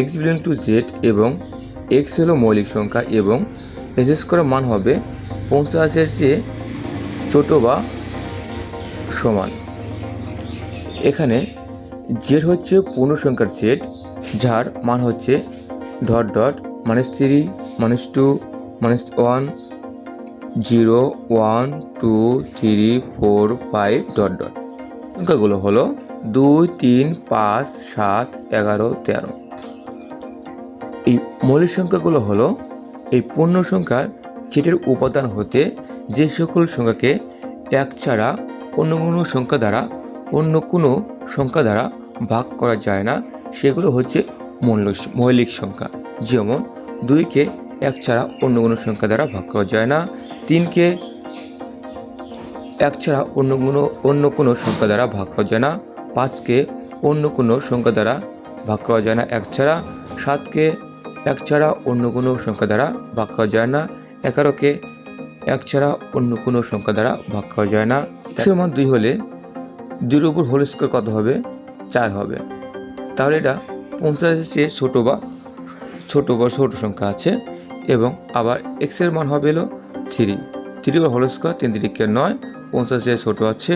X belong to Z এবং x হলো মৌলিক সংখ্যা এবং এস স্কোয়ারের মান হবে পঞ্চাশের চেয়ে ছোটো বা সমান। এখানে জেড হচ্ছে পূর্ণ সংখ্যার সেট যার মান হচ্ছে dot dot minus three minus two minus one zero one two three four five dot dot সংখ্যাগুলো হলো দুই, তিন, পাঁচ, সাত, এগারো, তেরো। এই মৌলিক সংখ্যাগুলো হলো এই পূর্ণ সংখ্যার সেটের উপাদান হতে যে সকল সংখ্যাকে এক ছাড়া অন্য কোনো সংখ্যা দ্বারা, অন্য কোনো সংখ্যা দ্বারা ভাগ করা যায় না। সেগুলো হচ্ছে মৌলিক মৌলিক সংখ্যা। যেমন দুইকে এক ছাড়া অন্য কোনো সংখ্যা দ্বারা ভাগ করা যায় না। তিনকে এক ছাড়া অন্য কোনো অন্য কোনো সংখ্যা দ্বারা ভাগ করা যায় না। পাঁচকে অন্য কোনো সংখ্যা দ্বারা ভাগ করা যায় না এক ছাড়া। সাতকে এক ছাড়া অন্য কোনো সংখ্যা দ্বারা ভাগ করা যায় না। এগারোকে এক ছাড়া অন্য কোনো সংখ্যা দ্বারা ভাগ করা যায় না। এক্সের মান দুই হলে দুইয়ের উপর হোল স্কোয়ার কত হবে? চার হবে। তাহলে এটা পঞ্চাশের চেয়ে ছোটো বা ছোটো বা ছোটো সংখ্যা আছে এবং আবার এক্সের মান হবে হলো থ্রি থ্রি বা হোল স্কোয়ার তিন তিরিকে নয় পঞ্চাশের ছোটো আছে।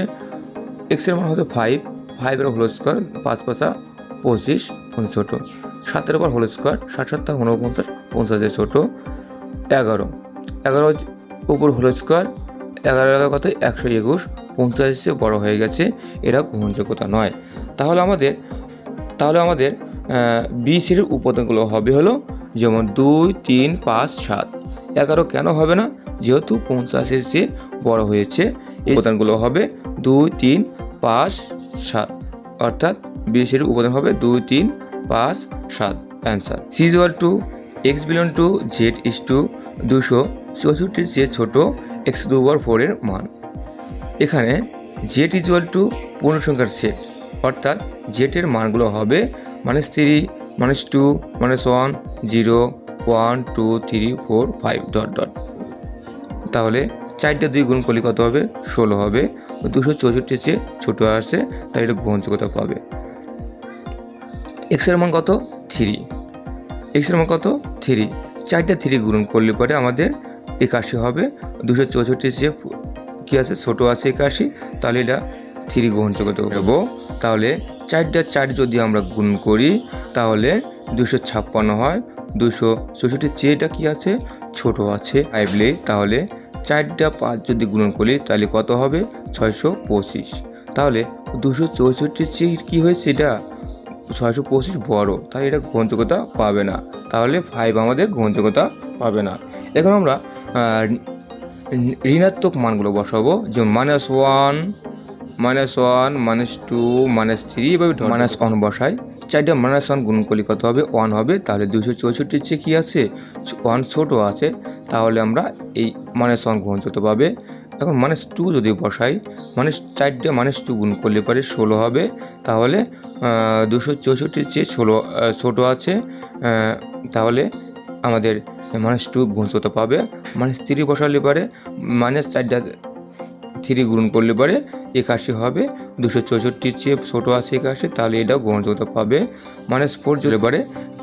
এক্সের মান হচ্ছে ফাইভ ফাইভের হোল স্কোয়ার পাঁচ পাঁচা পঁচিশ পঁচিশ ছোটো। সাতের উপর হোল স্কোয়ার, ষাট সাতটা উনপঞ্চাশ পঞ্চাশের ছোটো, এগারো। এগারো উপর হোল স্কোয়ার, এগারো এগারো কত? একশো একুশ। পঞ্চাশে বড় হয়ে গেছে এরা গ্রহণযোগ্যতা নয়। তাহলে আমাদের তাহলে আমাদের বি সিরির উপাদানগুলো হবে হলো যেমন দুই, তিন, পাঁচ, সাত। এগারো কেন হবে না? যেহেতু পঞ্চাশের চেয়ে বড় হয়েছে, এই উপাদানগুলো হবে দুই, তিন, পাঁচ, সাত। অর্থাৎ বি সিরির উপাদান হবে দুই, তিন, পাঁচ সাত, answer. C equal to X belong to Z is two দুশো চৌষট্টির চেয়ে ছোটো এক্স দু বার ফোরের মান। এখানে জেড ইজুয়াল টু পূর্ণ সংখ্যার সেট অর্থাৎ জেটের মানগুলো হবে minus three minus two minus one zero one two three four five dot dot তাহলে চারটে দুই গুণ করলে কত হবে? ষোলো হবে। দুশো চৌষট্টির চেয়ে ছোটো আসে তাই এটা গ্রহণযোগ্যতা পাবে। এক্সের মান কত? থ্রি এক্সের মান কত? থ্রি চারটে থ্রি গুণ করলে পরে আমাদের একাশি হবে। দুশো চৌষট্টি চেয়ে কী আছে? ছোটো আছে একাশি। তাহলে এটা থ্রি গ্রহণযোগ্যতা দেবো তাহলে চারটা চার যদি আমরা গুণ করি, তাহলে দুশো ছাপ্পান্ন হয়। দুশো চৌষট্টির চেয়েটা কী আছে? ছোট আছে। আইবলে তাহলে চারটা পাঁচ যদি গুণন করি, তাহলে কত হবে? ছয়শো পঁচিশ। তাহলে দুশো চৌষট্টির চেয়ে কী হয়েছে এটা? ছয়শো পঁচিশ বড় তাই এটা গ্রহণযোগ্যতা পাবে না। তাহলে ফাইভ আমাদের গ্রহণযোগ্যতা পাবে না। এখন আমরা ঋণাত্মক মানগুলো বসাবো, যেমন minus one minus one, minus two, minus three এভাবে মাইনাস ওয়ান বসাই। চারটা মাইনাস ওয়ান গুণ করলে কত হবে? ওয়ান হবে। তাহলে দুশো চৌষট্টির চেয়ে কী আছে? ওয়ান ছোটো আছে। তাহলে আমরা এই মাইনাস ওয়ান গ্রহণযোগ্য পাবে, এখন মাইনাস টু যদি বসাই মানে চারটে মাইনাস টু গুণ করলে পরে ষোলো হবে। তাহলে দুশো চৌষট্টির চেয়ে ষোলো ছোটো আছে। তাহলে আমাদের মাইনাস টু গুণযোগ্য পাবে, মাইনাস থ্রি বসালে পারে মাইনাস চারটা থ্রি গুণ করলে পরে একাশি হবে। দুশো চৌষট্টির চেয়ে ছোটো আছে একাশি, তাহলে এটাও গ্রহণযোগ্যতা পাবে। মাইনাস ফোর যদি পারে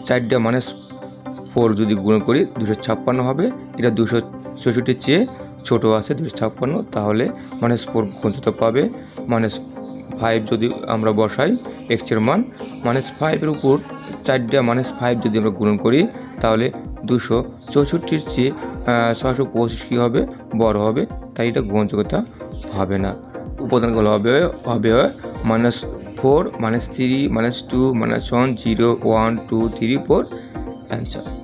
চারটা মাইনাস ফোর যদি গুণ করি, দুশো ছাপ্পান্ন হবে। এটা দুশো চৌষট্টির চেয়ে ছোটো আছে, দুশো ছাপ্পান্ন, তাহলে মাইনাস ফোর গ্রহণযোগ্যতা পাবে। মাইনাস ফাইভ যদি আমরা বসাই এক্সের মান মাইনাস ফাইভের উপর চারটা মাইনাস ফাইভ যদি আমরা গুণ করি, তাহলে দুশো চৌষট্টির চেয়ে ছশো পঁচিশ কী হবে? বড় হবে। তাই এটা গ্রহণযোগ্যতা হবে না। উপাদানগুলো হবে হবে minus four minus three minus two minus one zero one two three four answer